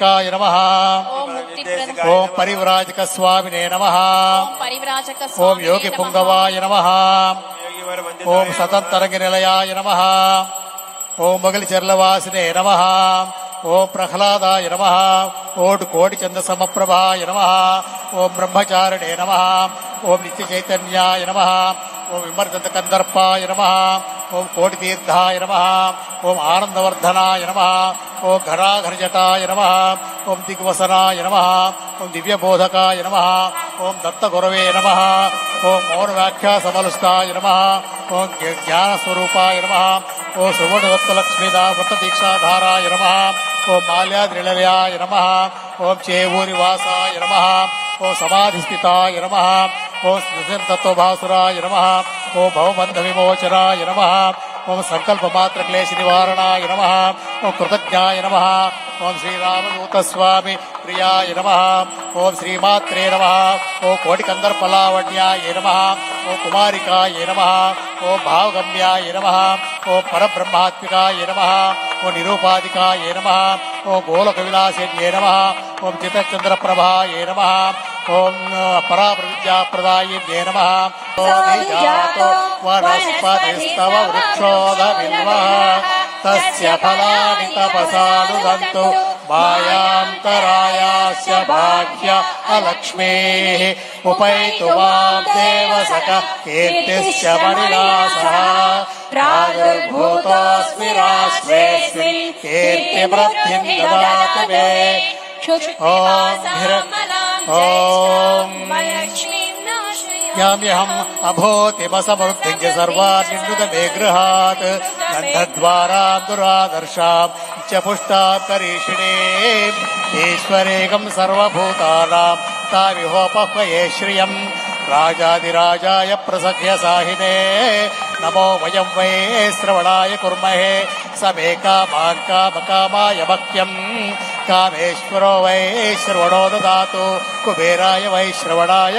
కాయ నమ. ఓం పరివ్రాజక స్వామినే నమ. ఓం యోగి. పుంగవాయ నమ ఓం సతంతరంగ నిలయాయ నమ. ఓం మొగలి చెర్లవాసినే నమ. ఓం ప్రహ్లాదాయ నమ. ఓం కోటి చంద సమప్రభాయ నమ. ఓం బ్రహ్మచారిణే నమ. ఓం నిత్య చైతన్యాయ నమ. ఓం విమర్దంత కందర్పాయ నమ. ఓం కోటి తీర్థాయ నమ. ఓం ఆనందవర్ధనాయ నమ. ఓం ఘరాఘరజటాయ నమ. ఓం దిగ్వసనాయ నమ. ఓం దివ్యబోధకాయ నమ. ఓం దత్తగురవే నమ. ఓం మౌన వ్యాఖ్యా సమలుస్తాయ నమ. ఓం జ్ఞానస్వరూపాయ నమ. ఓ సువర్ణదత్తలక్ష్మీదా వృత్తదీక్షాధారాయ నమ. ఓం మాల్యాద్రిలయాయ నమ. ఓం చేవూరివాసాయ నమ. ఓం సమాధిస్థితాయ నమ. ఓం స్మృతిర్తత్వభాసురాయ నమ. ఓం భవబంధ విమోచనాయ నమ. ఓం సంకల్పమాత్ర క్లేశ నివారణాయ నమ. ఓం కృతజ్ఞాయ నమ. ఓం శ్రీరామదూతస్వామి ప్రియాయ నమ. ఓం శ్రీమాత్రే నమ. ఓం కోటికందర్పలావణ్యాయ నమ. ఓం కుమారికాయ నమ ఓం భావగమ్యాయ నమ ఓం పరబ్రహ్మాత్మికాయ నమ ఓం నిరూపాధికాయ నమ ఓం గోలక విలాసిన్యే నమ ఓం చితచంద్రప్రభాయ నమ ఓం పరాప్రవిద్యాప్రదాయిన్యే నమ వనస్పతిస్తవ వృక్షోద తస్య ఫలాని తపసానుదంతు. మాయాంతరాయాస్య मायान्तरायास्य भाग्य अलक्ष्मेः उपैतु माम् देवसक कीर्तिश्च मणिनासः मनुराशः भागर्भूतोऽस्मि कीर्तिवृद्धिम् ददातु मे। ॐ ओम् ఓం యామ్యహం అభూతిమసమృద్ధించ సర్వాన్నిన్నుత మే గృహాత్ గంధద్వారా దురాదర్శాం చ పుష్టాం కరీషిణే ఈశ్వరేకం సర్వభూతానాం తావిహోపహ్వయే శ్రియం రాజాదిరాజాయ ప్రసఖ్య సాహినే నమో వయం వై శ్రవణాయ కుర్మహే సమే కామాన్ కామకామాయ భక్త్యం కామేశ్వరో వై శ్రవణో దదాతు కుబేరాయ వై శ్రవణాయ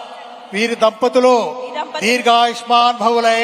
వీరి దంపతులు దీర్ఘాయుష్మాన్ భవులై